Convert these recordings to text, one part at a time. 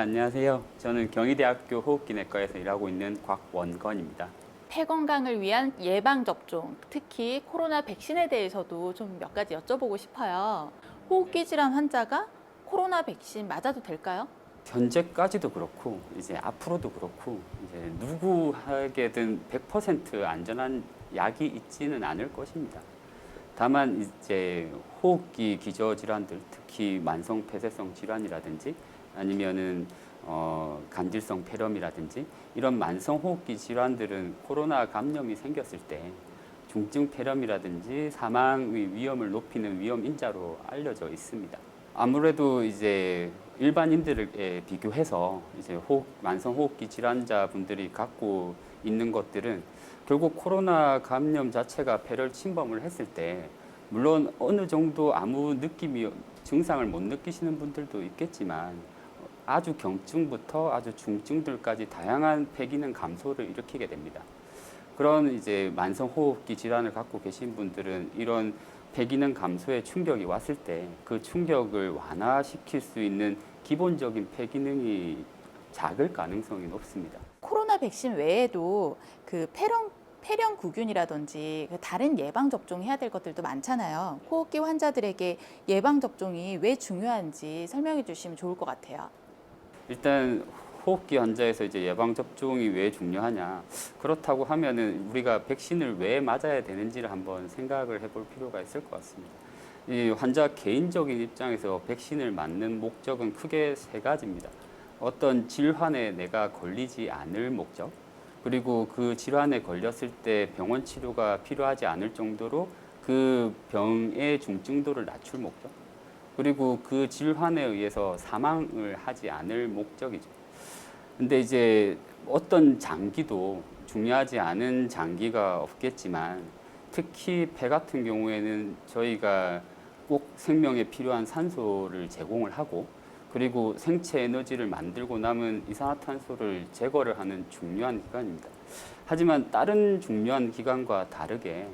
안녕하세요. 저는 경희대학교 호흡기내과에서 일하고 있는 곽원건입니다. 폐 건강을 위한 예방 접종, 특히 코로나 백신에 대해서도 좀 몇 가지 여쭤보고 싶어요. 호흡기 질환 환자가 코로나 백신 맞아도 될까요? 현재까지도 그렇고 이제 앞으로도 그렇고 이제 누구에게든 100% 안전한 약이 있지는 않을 것입니다. 다만 이제 호흡기 기저 질환들, 특히 만성 폐쇄성 질환이라든지 아니면은 어, 간질성 폐렴이라든지 이런 만성 호흡기 질환들은 코로나 감염이 생겼을 때 중증 폐렴이라든지 사망의 위험을 높이는 위험 인자로 알려져 있습니다. 아무래도 이제 일반인들에 비교해서 이제 호흡, 만성 호흡기 질환자 분들이 갖고 있는 것들은 결국 코로나 감염 자체가 폐를 침범을 했을 때 물론 어느 정도 아무 느낌이 증상을 못 느끼시는 분들도 있겠지만 아주 경증부터 아주 중증들까지 다양한 폐기능 감소를 일으키게 됩니다. 그런 이제 만성 호흡기 질환을 갖고 계신 분들은 이런 폐기능 감소에 충격이 왔을 때 그 충격을 완화시킬 수 있는 기본적인 폐기능이 작을 가능성이 높습니다. 코로나 백신 외에도 그 폐렴 폐렴 구균이라든지 그 다른 예방 접종 해야 될 것들도 많잖아요. 호흡기 환자들에게 예방 접종이 왜 중요한지 설명해 주시면 좋을 것 같아요. 일단 호흡기 환자에서 이제 예방 접종이 왜 중요하냐 그렇다고 하면은 우리가 백신을 왜 맞아야 되는지를 한번 생각을 해볼 필요가 있을 것 같습니다. 이 환자 개인적인 입장에서 백신을 맞는 목적은 크게 세 가지입니다. 어떤 질환에 내가 걸리지 않을 목적, 그리고 그 질환에 걸렸을 때 병원 치료가 필요하지 않을 정도로 그 병의 중증도를 낮출 목적, 그리고 그 질환에 의해서 사망을 하지 않을 목적이죠. 근데 이제 어떤 장기도 중요하지 않은 장기가 없겠지만 특히 폐 같은 경우에는 저희가 꼭 생명에 필요한 산소를 제공을 하고 그리고 생체 에너지를 만들고 남은 이산화탄소를 제거를 하는 중요한 기관입니다. 하지만 다른 중요한 기관과 다르게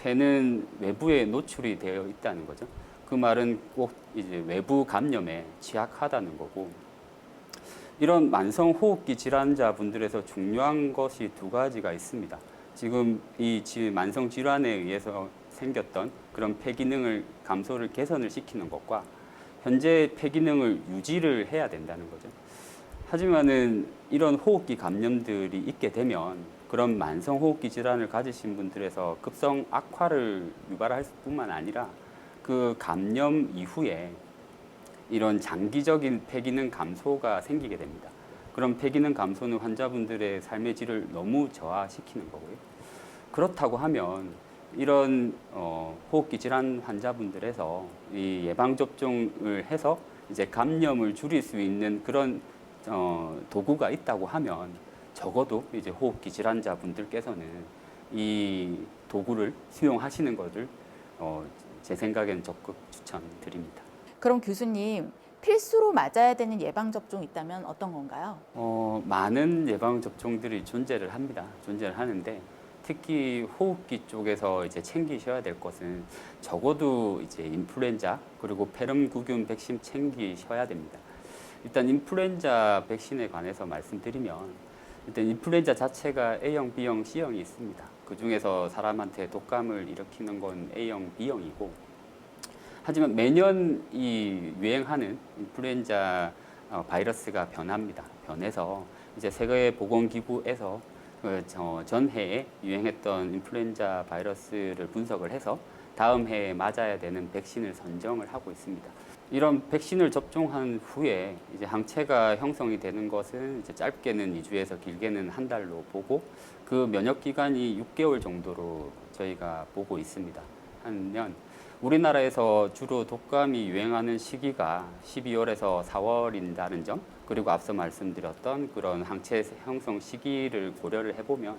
폐는 외부에 노출이 되어 있다는 거죠. 그 말은 꼭 이제 외부 감염에 취약하다는 거고 이런 만성 호흡기 질환자분들에서 중요한 것이 두 가지가 있습니다. 지금 이 지- 만성 질환에 의해서 생겼던 그런 폐 기능을 감소를 개선을 시키는 것과 현재 폐 기능을 유지를 해야 된다는 거죠. 하지만은 이런 호흡기 감염들이 있게 되면 그런 만성 호흡기 질환을 가지신 분들에서 급성 악화를 유발할 뿐만 아니라 그 감염 이후에 이런 장기적인 폐기능 감소가 생기게 됩니다. 그럼 폐기능 감소는 환자분들의 삶의 질을 너무 저하시키는 거고요. 그렇다고 하면 이런 어, 호흡기 질환 환자분들에서 이 예방 접종을 해서 이제 감염을 줄일 수 있는 그런 어, 도구가 있다고 하면 적어도 이제 호흡기 질환자분들께서는 이 도구를 수용하시는 것을 어, 제 생각엔 적극 추천드립니다. 그럼 교수님 필수로 맞아야 되는 예방 접종 있다면 어떤 건가요? 어, 많은 예방 접종들이 존재를 합니다. 존재를 하는데 특히 호흡기 쪽에서 이제 챙기셔야 될 것은 적어도 이제 인플루엔자 그리고 폐렴구균 백신 챙기셔야 됩니다. 일단 인플루엔자 백신에 관해서 말씀드리면 일단 인플루엔자 자체가 A형, B형, C형이 있습니다. 그 중에서 사람한테 독감을 일으키는 건 A형, B형이고 하지만 매년 이 유행하는 인플루엔자 어, 바이러스가 변합니다. 변해서 이제 세계 보건기구에서 그 저- 전해에 유행했던 인플루엔자 바이러스를 분석을 해서 다음 해에 맞아야 되는 백신을 선정을 하고 있습니다. 이런 백신을 접종한 후에 이제 항체가 형성이 되는 것은 이제 짧게는 2주에서 길게는 한 달로 보고 그 면역 기간이 6개월 정도로 저희가 보고 있습니다. 한 년. 우리나라에서 주로 독감이 유행하는 시기가 12월에서 4월인다는 점, 그리고 앞서 말씀드렸던 그런 항체 형성 시기를 고려를 해보면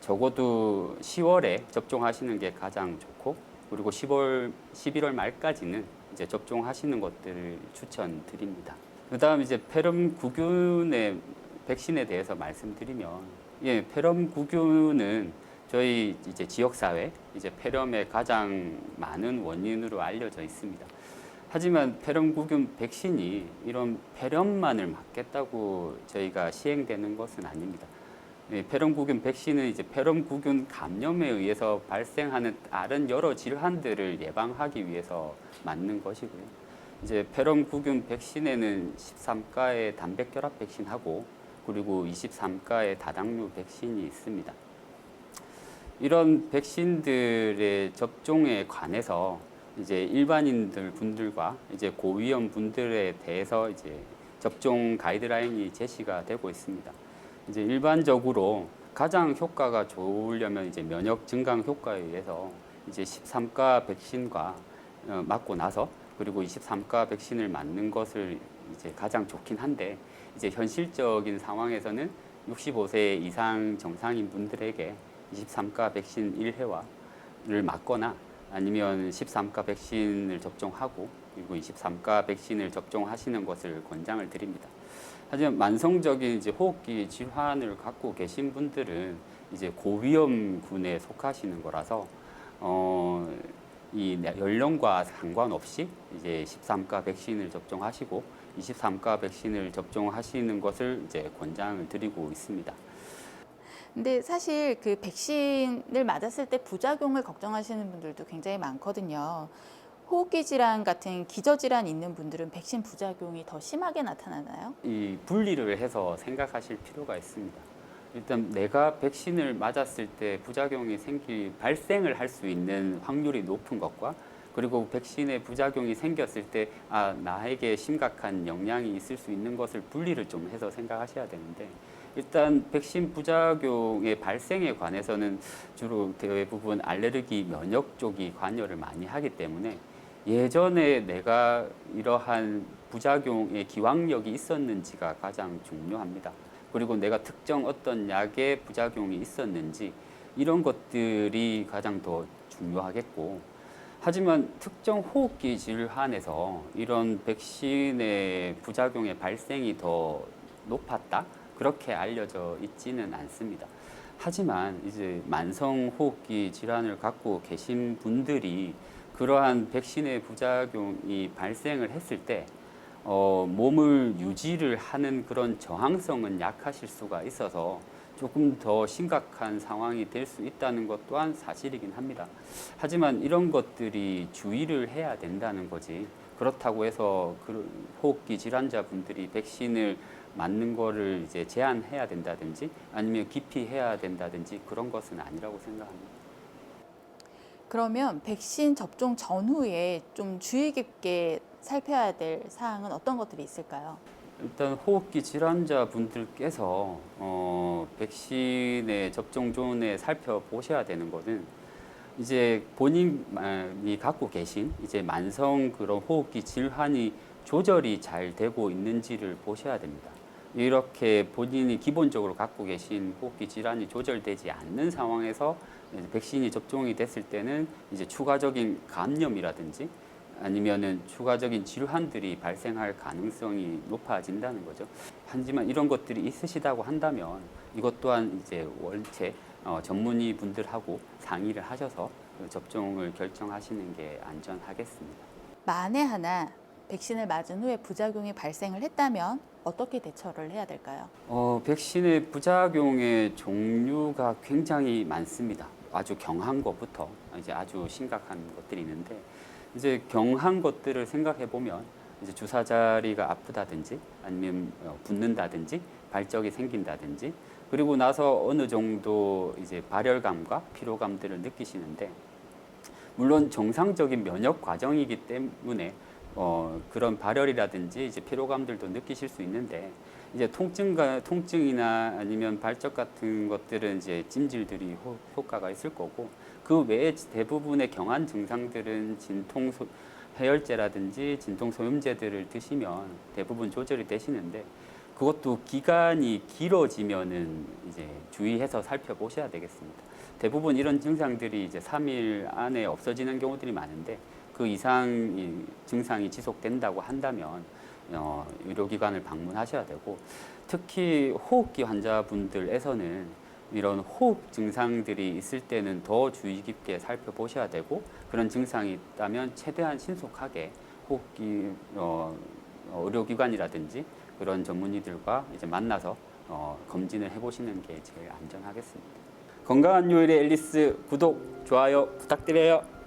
적어도 10월에 접종하시는 게 가장 좋고, 그리고 10월, 11월 말까지는 이제 접종하시는 것들을 추천드립니다. 그 다음 이제 폐렴구균의 백신에 대해서 말씀드리면, 예, 폐렴 구균은 저희 이제 지역 사회 이제 폐렴의 가장 많은 원인으로 알려져 있습니다. 하지만 폐렴구균 백신이 이런 폐렴만을 막겠다고 저희가 시행되는 것은 아닙니다. 이 폐렴구균 백신은 이제 폐렴구균 감염에 의해서 발생하는 다른 여러 질환들을 예방하기 위해서 맞는 것이고요. 이제 폐렴구균 백신에는 13가의 단백결합 백신하고 그리고 23가의 다당류 백신이 있습니다. 이런 백신들의 접종에 관해서 이제 일반인들 분들과 이제 고위험 분들에 대해서 이제 접종 가이드라인이 제시가 되고 있습니다. 이제 일반적으로 가장 효과가 좋으려면 이제 면역 증강 효과에 의해서 이제 13가 백신과 어, 맞고 나서 그리고 23가 백신을 맞는 것을 이제 가장 좋긴 한데 이제 현실적인 상황에서는 65세 이상 정상인 분들에게 23가 백신 1회와를 맞거나 아니면 13가 백신을 접종하고 그리고 23가 백신을 접종하시는 것을 권장을 드립니다. 하지만 만성적인 이제 호흡기 질환을 갖고 계신 분들은 이제 고위험군에 속하시는 거라서 어, 이 연령과 상관없이 이제 13가 백신을 접종하시고 23가 백신을 접종하시는 것을 이제 권장을 드리고 있습니다. 근데 사실 그 백신을 맞았을 때 부작용을 걱정하시는 분들도 굉장히 많거든요. 호흡기 질환 같은 기저 질환 있는 분들은 백신 부작용이 더 심하게 나타나나요? 이 분리를 해서 생각하실 필요가 있습니다. 일단 내가 백신을 맞았을 때 부작용이 생기 발생을 할 수 있는 확률이 높은 것과 그리고 백신의 부작용이 생겼을 때 아, 나에게 심각한 영향이 있을 수 있는 것을 분리를 좀 해서 생각하셔야 되는데 일단 백신 부작용의 발생에 관해서는 주로 대부분 알레르기 면역 쪽이 관여를 많이 하기 때문에 예전에 내가 이러한 부작용의 기왕력이 있었는지가 가장 중요합니다. 그리고 내가 특정 어떤 약의 부작용이 있었는지 이런 것들이 가장 더 중요하겠고 하지만 특정 호흡기 질환에서 이런 백신의 부작용의 발생이 더 높았다 그렇게 알려져 있지는 않습니다. 하지만 이제 만성 호흡기 질환을 갖고 계신 분들이 그러한 백신의 부작용이 발생을 했을 때 어, 몸을 유지를 하는 그런 저항성은 약하실 수가 있어서 조금 더 심각한 상황이 될 수 있다는 것 또한 사실이긴 합니다. 하지만 이런 것들이 주의를 해야 된다는 거지. 그렇다고 해서 그 호흡기 질환자분들이 백신을 맞는 거를 이제 제한해야 된다든지 아니면 기피해야 된다든지 그런 것은 아니라고 생각합니다. 그러면 백신 접종 전후에 좀 주의 깊게 살펴야 될 사항은 어떤 것들이 있을까요? 일단 호흡기 질환자 분들께서 어, 백신의 접종 전에 살펴보셔야 되는 것은 이제 본인이 갖고 계신 이제 만성 그런 호흡기 질환이 조절이 잘 되고 있는지를 보셔야 됩니다. 이렇게 본인이 기본적으로 갖고 계신 호흡기 질환이 조절되지 않는 상황에서 백신이 접종이 됐을 때는 이제 추가적인 감염이라든지 아니면은 추가적인 질환들이 발생할 가능성이 높아진다는 거죠. 하지만 이런 것들이 있으시다고 한다면 이것 또한 이제 원체 어, 전문의 분들하고 상의를 하셔서 그 접종을 결정하시는 게 안전하겠습니다. 만에 하나 백신을 맞은 후에 부작용이 발생을 했다면 어떻게 대처를 해야 될까요? 어, 백신의 부작용의 종류가 굉장히 많습니다. 아주 경한 것부터 이제 아주 심각한 것들이 있는데 이제 경한 것들을 생각해 보면 이제 주사 자리가 아프다든지 아니면 어, 붓는다든지 발적이 생긴다든지 그리고 나서 어느 정도 이제 발열감과 피로감들을 느끼시는데 물론 정상적인 면역 과정이기 때문에 어, 그런 발열이라든지 이제 피로감들도 느끼실 수 있는데 이제 통증과 통증이나 아니면 발적 같은 것들은 이제 찜질들이 효, 효과가 있을 거고 그 외에 대부분의 경한 증상들은 진통 소, 해열제라든지 진통 소염제들을 드시면 대부분 조절이 되시는데 그것도 기간이 길어지면은 이제 주의해서 살펴보셔야 되겠습니다. 대부분 이런 증상들이 이제 3일 안에 없어지는 경우들이 많은데 그 이상 이 증상이 지속된다고 한다면 어, 의료기관을 방문하셔야 되고 특히 호흡기 환자분들에서는 이런 호흡 증상들이 있을 때는 더 주의 깊게 살펴보셔야 되고 그런 증상이 있다면 최대한 신속하게 호흡기 어, 어, 의료기관이라든지 그런 전문의들과 이제 만나서 어, 검진을 해보시는 게 제일 안전하겠습니다. 건강한 요일의 앨리스 구독, 좋아요 부탁드려요.